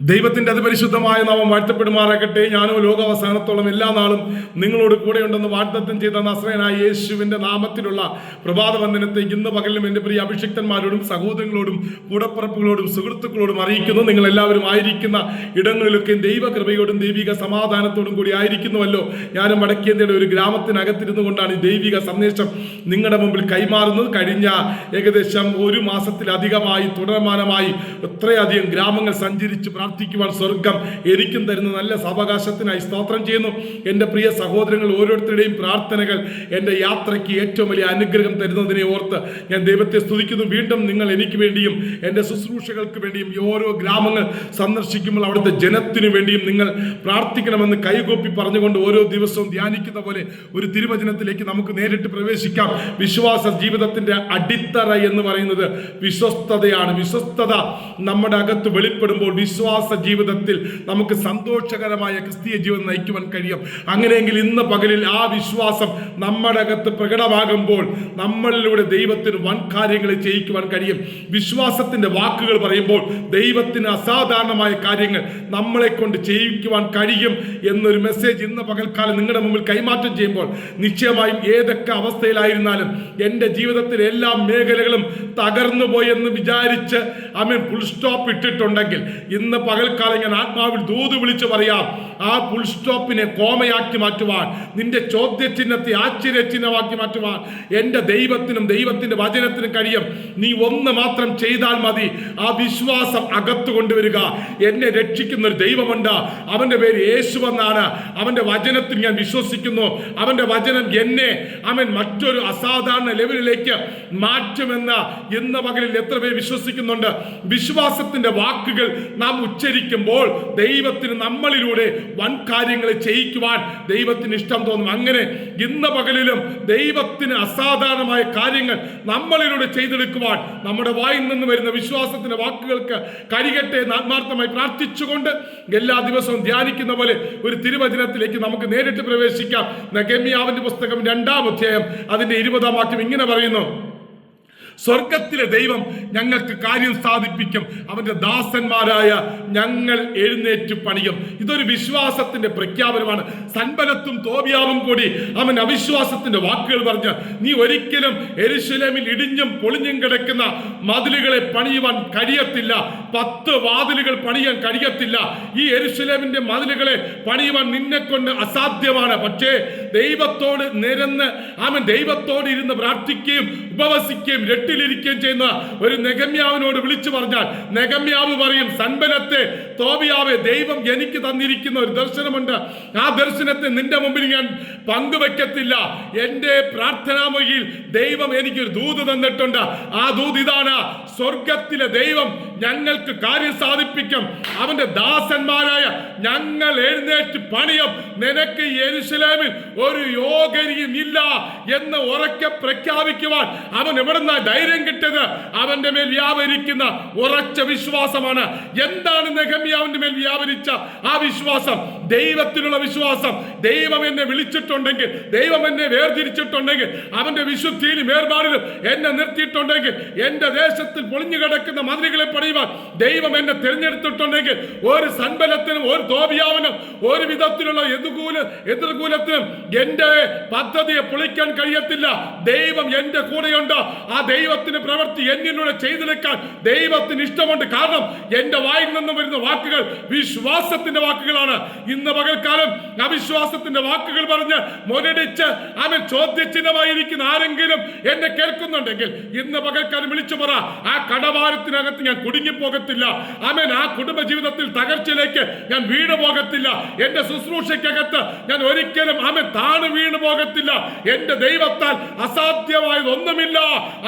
ദൈവത്തിന്റെ അതിപരിശുദ്ധമായ നാമം വാഴ്ത്തപ്പെടുമാറാകട്ടെ. ഞാനും ലോകാവസാനത്തോളം എല്ലാ നാളും നിങ്ങളോട് കൂടെയുണ്ടെന്ന് വാഗ്ദത്തം ചെയ്ത നസ്രയനായ യേശുവിന്റെ നാമത്തിലുള്ള പ്രഭാത വന്ദനത്തെ ഇന്ന് പകലിലും എന്റെ പ്രിയ അഭിഷിക്തന്മാരോടും സഹോദരങ്ങളോടും കൂടപ്പറപ്പുകളോടും സുഹൃത്തുക്കളോടും അറിയിക്കുന്നു. നിങ്ങൾ എല്ലാവരും ആയിരിക്കുന്ന ഇടങ്ങളിലൊക്കെ ദൈവകൃപയോടും ദൈവിക സമാധാനത്തോടും കൂടി ആയിരിക്കുന്നുവല്ലോ. ഞാനും വടക്കേന്ത്യയുടെ ഒരു ഗ്രാമത്തിനകത്തിരുന്നു കൊണ്ടാണ് ഈ ദൈവിക സന്ദേശം നിങ്ങളുടെ മുമ്പിൽ കൈമാറുന്നത്. കഴിഞ്ഞ ഏകദേശം ഒരു മാസത്തിലധികമായി തുടർമാനമായി ഇത്രയധികം ഗ്രാമങ്ങൾ സഞ്ചരിച്ച് പ്രാർത്ഥിക്കുവാൻ സ്വർഗം എനിക്കും തരുന്ന നല്ല സാവകാശത്തിനായി സ്തോത്രം ചെയ്യുന്നു. എന്റെ പ്രിയ സഹോദരങ്ങൾ ഓരോരുത്തരുടെയും പ്രാർത്ഥനകൾ എന്റെ യാത്രയ്ക്ക് ഏറ്റവും വലിയ അനുഗ്രഹം തരുന്നതിനെ ഓർത്ത് ഞാൻ ദൈവത്തെ സ്തുതിക്കുന്നു. വീണ്ടും നിങ്ങൾ എനിക്ക് വേണ്ടിയും എന്റെ ശുശ്രൂഷകൾക്ക് വേണ്ടിയും ഓരോ ഗ്രാമങ്ങൾ സന്ദർശിക്കുമ്പോൾ അവിടുത്തെ ജനത്തിനു വേണ്ടിയും നിങ്ങൾ പ്രാർത്ഥിക്കണമെന്ന് കൈകോപ്പി പറഞ്ഞുകൊണ്ട് ഓരോ ദിവസവും ധ്യാനിക്കുന്ന പോലെ ഒരു തിരുവചനത്തിലേക്ക് നമുക്ക് നേരിട്ട് പ്രവേശിക്കാം. വിശ്വാസ ജീവിതത്തിന്റെ അടിത്തറ എന്ന് പറയുന്നത് വിശ്വസ്തതയാണ്. വിശ്വസ്തത നമ്മുടെ അകത്ത് വെളിപ്പെടുമ്പോൾ വിശ്വാസ ജീവിതത്തിൽ നമുക്ക് സന്തോഷകരമായ ക്രിസ്തീയ ജീവിതം നയിക്കുവാൻ കഴിയും. അങ്ങനെയെങ്കിൽ ഇന്ന് പകലിൽ ആ വിശ്വാസം നമ്മുടെ അകത്ത് പ്രകടമാകുമ്പോൾ നമ്മളിലൂടെ ദൈവത്തിന് വൻ കാര്യങ്ങൾ ചെയ്യിക്കുവാൻ കഴിയും. വിശ്വാസത്തിന്റെ വാക്കുകൾ പറയുമ്പോൾ ദൈവത്തിന് അസാധാരണമായ കാര്യങ്ങൾ നമ്മളെ കൊണ്ട് ചെയ്യിക്കുവാൻ കഴിയും എന്നൊരു മെസ്സേജ് ഇന്ന് പകൽക്കാലം നിങ്ങളുടെ മുമ്പിൽ കൈമാറ്റം ചെയ്യുമ്പോൾ നിശ്ചയമായും ഏതൊക്കെ അവസ്ഥയിലായിരുന്നാലും എന്റെ ജീവിതത്തിലെ എല്ലാ മേഖലകളും തകർന്നു പോയെന്ന് വിചാരിച്ച് അമീൻ ഫുൾ സ്റ്റോപ്പ് ഇട്ടിട്ടുണ്ടെങ്കിൽ ഇന്ന് പകൽക്കാലം ഞാൻ ആത്മാവിൽ ദൂത് വിളിച്ചു പറയാം ആ ഫുൾ സ്റ്റോപ്പിനെ കോമയാക്കി മാറ്റുവാൻ നിന്റെ ചോദ്യചിഹ്നത്തെ ആശ്ചര്യചിഹ്നമാക്കി മാറ്റുവാൻ എന്റെ ദൈവത്തിനും ദൈവത്തിന്റെ വചനത്തിനും കഴിയും. നീ ഒന്ന് മാത്രം ചെയ്താൽ മതി. ആ വിശ്വാസം അകത്തു കൊണ്ടുവരിക. എന്നെ രക്ഷിക്കുന്ന ഒരു ദൈവമുണ്ട്. അവന്റെ പേര് യേശു എന്നാണ്. അവന്റെ വചനത്തിൽ ഞാൻ വിശ്വസിക്കുന്നു. അവന്റെ വചനം എന്നെ അവൻ മറ്റൊരു അസാധാരണ ലെവലിലേക്ക് മാറ്റുമെന്ന് ഇന്ന് പകലിൽ എത്ര പേര് വിശ്വസിക്കുന്നുണ്ട്. വിശ്വാസത്തിന്റെ വാക്കുകൾ നാം ഉച്ചരിക്കുമ്പോൾ ദൈവത്തിന് നമ്മളിലൂടെ വൻ കാര്യങ്ങൾ ചെയ്യിക്കുവാൻ ദൈവത്തിന് ഇഷ്ടം തോന്നും. അങ്ങനെ ഇന്ന് പകലിലും ദൈവത്തിന് അസാധാരണമായ കാര്യങ്ങൾ നമ്മളിലൂടെ ചെയ്തെടുക്കുവാൻ നമ്മുടെ വായിൽ നിന്ന് വരുന്ന വിശ്വാസത്തിന്റെ വാക്കുകൾക്ക് കരികട്ടെ ആത്മാർത്ഥമായി പ്രാർത്ഥിച്ചുകൊണ്ട് എല്ലാ ദിവസവും ധ്യാനിക്കുന്ന പോലെ ഒരു തിരുവചനത്തിലേക്ക് നമുക്ക് നേരിട്ട് പ്രവേശിക്കാം. നഗമ്യാവിന്റെ പുസ്തകം രണ്ടാം അധ്യായം അതിന്റെ ഇരുപതാം വാക്യം ഇങ്ങനെ പറയുന്നു. സ്വർഗത്തിലെ ദൈവം ഞങ്ങൾക്ക് കാര്യം സാധിപ്പിക്കും. അവന്റെ ദാസന്മാരായ ഞങ്ങൾ എഴുന്നേറ്റ് പണിയും. ഇതൊരു വിശ്വാസത്തിന്റെ പ്രഖ്യാപനമാണ്. സൻബലത്തും തോബിയാവും കൂടി അവൻ അവിശ്വാസത്തിന്റെ വാക്കുകൾ പറഞ്ഞ് നീ ഒരിക്കലും എരുശലേമിൽ ഇടിഞ്ഞും പൊളിഞ്ഞും കിടക്കുന്ന മതിലുകളെ പണിയുവാൻ കഴിയത്തില്ല. പത്ത് വാതിലുകൾ പണിയാൻ കഴിയത്തില്ല. ഈ എരുശലേമിന്റെ മതിലുകളെ പണിയുവാൻ നിന്നെ കൊണ്ട് അസാധ്യമാണ്. പക്ഷേ ദൈവത്തോട് നിരന്ന് അവൻ ദൈവത്തോട് ഇരുന്ന് പ്രാർത്ഥിക്കുകയും ഉപവസിക്കുകയും രട്ടിലിരിക്കുകയും ചെയ്യുന്ന ഒരു നെഗമ്യാവിനോട് വിളിച്ചു പറഞ്ഞാൽ നെഗമ്യാവ് പറയും സൻബലത്തെ തോബിയാവെ ദൈവം എനിക്ക് തന്നിരിക്കുന്ന ഒരു ദർശനമുണ്ട്. ആ ദർശനത്തെ നിന്റെ മുമ്പിൽ ഞാൻ പങ്കുവെക്കത്തില്ല. എന്റെ പ്രാർത്ഥനാമൊഴിയിൽ ദൈവം എനിക്കൊരു ദൂത് തന്നിട്ടുണ്ട്. ആ ദൂത് ഇതാണ് സ്വർഗത്തിലെ ദൈവം. ഞങ്ങൾക്ക് കാര്യം സാധിപ്പിക്കും. അവന്റെ ദാസന്മാരായ ഞങ്ങൾ എഴുന്നേറ്റ് പണിയും. നിനക്ക് യെരുശലേമിൽ ഒരു യോഗരിയും ഇല്ല എന്ന് ഉറക്കെ പ്രഖ്യാപിക്കുവാൻ അവൻ എവിടുന്ന ധൈര്യം കിട്ടിയത്? അവന്റെ മേൽ വ്യാപരിക്കുന്ന ഉറച്ച വിശ്വാസമാണ്. എന്താണ് നെഹമ്യാവിന്റെ മേൽ വ്യാപരിച്ച ആ വിശ്വാസം? ദൈവത്തിലുള്ള വിശ്വാസം. ദൈവം എന്നെ വിളിച്ചിട്ടുണ്ടെങ്കിൽ ദൈവം എന്നെ വേർതിരിച്ചിട്ടുണ്ടെങ്കിൽ അവന്റെ വിശുദ്ധിയിലും വേർപാടിലും എന്നെ നിർത്തിയിട്ടുണ്ടെങ്കിൽ എന്റെ ദേശത്തിൽ പൊളിഞ്ഞു കിടക്കുന്ന മതിലുകളെ പണിയുവാൻ ദൈവം എന്നെ തിരഞ്ഞെടുത്തിട്ടുണ്ടെങ്കിൽ ഒരു സൻബലത്തിനും ഒരു തോപിയാവിനും ഒരു വിധത്തിലുള്ള എതിർകൂല എതിർകൂലത്തിനും എന്റെ പദ്ധതിയെ പൊളിക്കാൻ കഴിയത്തില്ല. ദൈവം എന്റെ കൂടെയുണ്ട്. ആ ദൈവത്തിന് പ്രവർത്തി എന്നിലൂടെ ചെയ്തെടുക്കാൻ ദൈവത്തിന് ഇഷ്ടമുണ്ട്. കാരണം എന്റെ വായിൽ നിന്നും വരുന്ന വാക്കുകൾ വിശ്വാസത്തിന്റെ വാക്കുകളാണ്. ഇന്ന് പകൽക്കാലം അവിശ്വാസത്തിന്റെ വാക്കുകൾ പറഞ്ഞ് മുരടിച്ച് അവൻ ചോദ്യചിഹ്നമായിരിക്കുന്ന ആരെങ്കിലും എന്നെ കേൾക്കുന്നുണ്ടെങ്കിൽ ഇന്ന് പകൽക്കാലം വിളിച്ചു പറ ആ കടവാരത്തിനകത്ത് ഞാൻ കുടുങ്ങിപ്പോകത്തില്ല ആമേൻ. ആ കുടുംബ ജീവിതത്തിൽ തകർച്ചയിലേക്ക് ഞാൻ വീണു പോകത്തില്ല. എന്റെ ശുശ്രൂഷയ്ക്കകത്ത് ഞാൻ ഒരിക്കലും ആമേൻ താണു വീണു പോകത്തില്ല. എന്റെ ദൈവത്താൽ അസാധ്യമായത് ഒന്നുമില്ല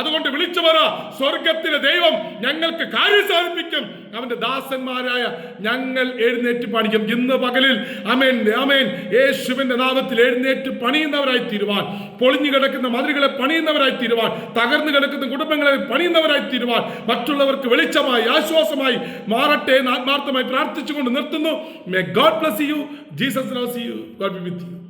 അതുകൊണ്ട് വിളിച്ചു പറ സ്വർഗത്തിലെ ദൈവം ഞങ്ങൾക്ക് കാര്യം സാധിപ്പിക്കും. അവന്റെ ദാസന്മാരായ ഞങ്ങൾ എഴുന്നേറ്റ് പണിക്കും ഇന്ന് പകലിൽ അമേൻ അമേൻ യേശുവിന്റെ നാമത്തിൽ എഴുന്നേറ്റ് പണിയുന്നവരായി തീരുവാൻ പൊളിഞ്ഞു കിടക്കുന്ന മതിലുകളെ പണിയുന്നവരായി തീരുവാൻ തകർന്നു കിടക്കുന്ന കുടുംബങ്ങളെ പണിയുന്നവരായി തീരുവാൻ മറ്റുള്ളവർക്ക് വെളിച്ചമായി ആശ്വാസമായി മാറട്ടെ എന്ന് ആത്മാർത്ഥമായി പ്രാർത്ഥിച്ചുകൊണ്ട് നിർത്തുന്നു. May God bless you Jesus loves you God be with you